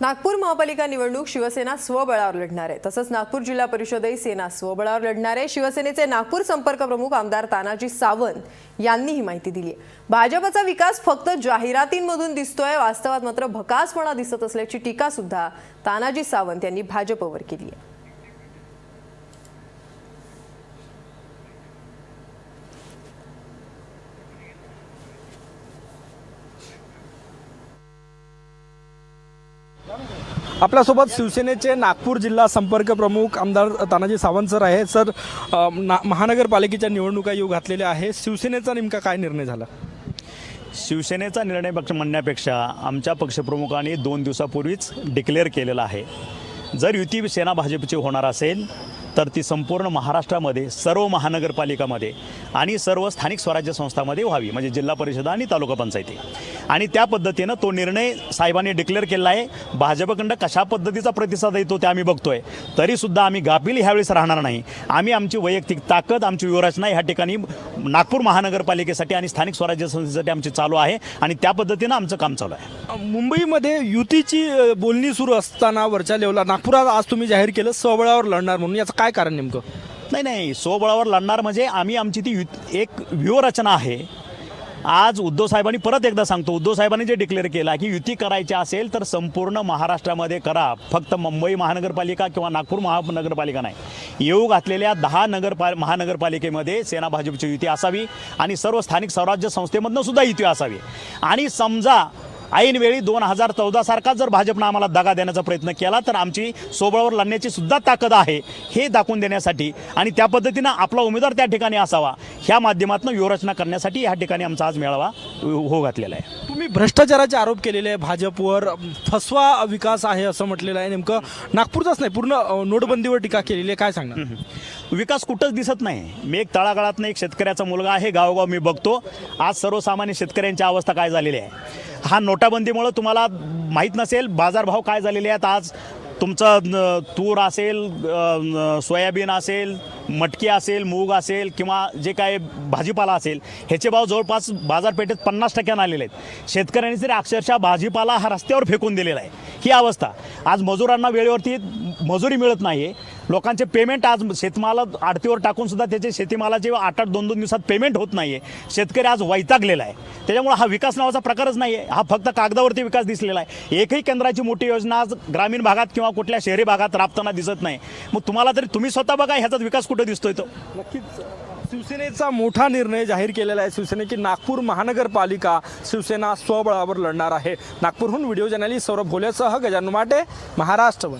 नागपूर महापालिका निवडणूक शिवसेना स्वबळावर लढणार आहे. तसंच नागपूर जिल्हा परिषदही सेना स्वबळावर लढणार आहे. शिवसेनेचे नागपूर संपर्क प्रमुख आमदार तानाजी सावंत यांनी ही माहिती दिली आहे. भाजपचा विकास फक्त जाहिरातींमधून दिसतोय वास्तवात मात्र भकासपणा दिसत असल्याची टीका सुद्धा तानाजी सावंत यांनी भाजपवर केली आहे. आपल्यासोबत शिवसेनेचे नागपूर जिल्हा संपर्क प्रमुख आमदार तानाजी सावंत सर आहे सर ना महानगरपालिकेच्या निवडणुका येऊ घातलेल्या आहे शिवसेनेचा नेमका काय निर्णय झाला? शिवसेनेचा निर्णय पक्ष म्हणण्यापेक्षा आमच्या पक्षप्रमुखांनी दोन दिवसापूर्वीच डिक्लेअर केलेला आहे. जर युती सेना भाजपची होणार असेल तर ती संपूर्ण महाराष्ट्रामध्ये सर्व महानगरपालिकामध्ये आणि सर्व स्थानिक स्वराज्य संस्थांमध्ये व्हावी म्हणजे जिल्हा परिषद आणि तालुका पंचायती. आणि त्या पद्धतीनं तो निर्णय साहेबांनी डिक्लेअर केला आहे. भाजपखंड कशा पद्धतीचा प्रतिसाद येतो ते आम्ही बघतोय. तरीसुद्धा आम्ही गाफील ह्यावेळेस राहणार नाही. आम्ही आमची वैयक्तिक ताकद आमची व्यूहरचना ह्या ठिकाणी नागपूर महानगरपालिकेसाठी आणि स्थानिक स्वराज्य संस्थेसाठी आमची चालू आहे आणि त्या पद्धतीनं आमचं काम चालू आहे. मुंबईमध्ये युतीची बोलणी सुरू असताना वरच्या लेवला नागपुरात आज तुम्ही जाहीर केलं सबळावर लढणार म्हणून याचा काय कारण नेमकं? नाही नाही स्वबळावर लढणार म्हणजे आम्ही आमची ती युत एक व्यूहरचना आहे. आज उद्धव साहेबांनी परत एकदा सांगतो उद्धव साहेबांनी जे डिक्लेअर केला की युती करायची असेल तर संपूर्ण महाराष्ट्रामध्ये करा. फक्त मुंबई महानगरपालिका किंवा नागपूर महानगरपालिका नाही. येऊ घातलेल्या दहा नगरपा महानगरपालिकेमध्ये सेना भाजपची युती असावी आणि सर्व स्थानिक स्वराज्य संस्थेमधनं सुद्धा युती असावी. आणि समजा ऐनवेळी दोन हजार चौदा सारखा जर भाजपनं आम्हाला दगा देण्याचा प्रयत्न केला तर आमची सोबळावर लढण्याची सुद्धा ताकद आहे हे दाखवून देण्यासाठी. आणि त्या पद्धतीनं आपला उमेदवार त्या ठिकाणी असावा ह्या माध्यमातून व्यूहरचना करण्यासाठी ह्या ठिकाणी आमचा आज मेळावा हो घातलेला आहे. तुम्ही भ्रष्टाचाराचे आरोप केलेले आहे भाजपवर फसवा विकास आहे असं म्हटलेलं आहे नेमकं नागपूरचाच नाही पूर्ण नोटबंदीवर टीका केलेली आहे काय सांगणार? विकास कुठंच दिसत नाही. मी एक तळागाळातनं एक शेतकऱ्याचा मुलगा आहे गावोगाव मी बघतो. आज सर्वसामान्य शेतकऱ्यांची अवस्था काय झालेली आहे? हा नोटाबंदीमुळं तुम्हाला माहीत नसेल बाजारभाव काय झालेले आहेत आज? तुमचं तूर असेल सोयाबीन असेल मटकी असेल मूग असेल किंवा जे काय भाजीपाला असेल ह्याचे भाव जवळपास बाजारपेठेत पन्नास टक्क्यानं आलेले आहेत. शेतकऱ्यांनी तरी अक्षरशः भाजीपाला हा रस्त्यावर फेकून दिलेला आहे. ही अवस्था. आज मजुरांना वेळेवरती मजुरी मिळत नाही आहे लोकांचे पेमेंट आज शेतमाला आडतीवर टाकून सुद्धा त्याचे शेतीमालाचे आठ आठ दोन दोन दिवसात पेमेंट होत नाही आहे शेतकरी आज वैतागलेला आहे. त्याच्यामुळे हा विकास नावाचा प्रकारच नाही आहे हा फक्त कागदावरती विकास दिसलेला आहे. एकही केंद्राची मोठी योजना आज ग्रामीण भागात किंवा कुठल्या शहरी भागात राबताना दिसत नाही. मग तुम्हाला तरी तुम्ही स्वतः बघा ह्याचाच विकास कुठे दिसतोय तो. नक्कीच. शिवसेनेचा मोठा निर्णय जाहीर केलेला आहे शिवसेनेची नागपूर महानगरपालिका शिवसेना स्वबळावर लढणार आहे. नागपूरहून व्हिडिओ जर्नलिस्ट सौरभ भोलेसह गजानन माटे महाराष्ट्र वन.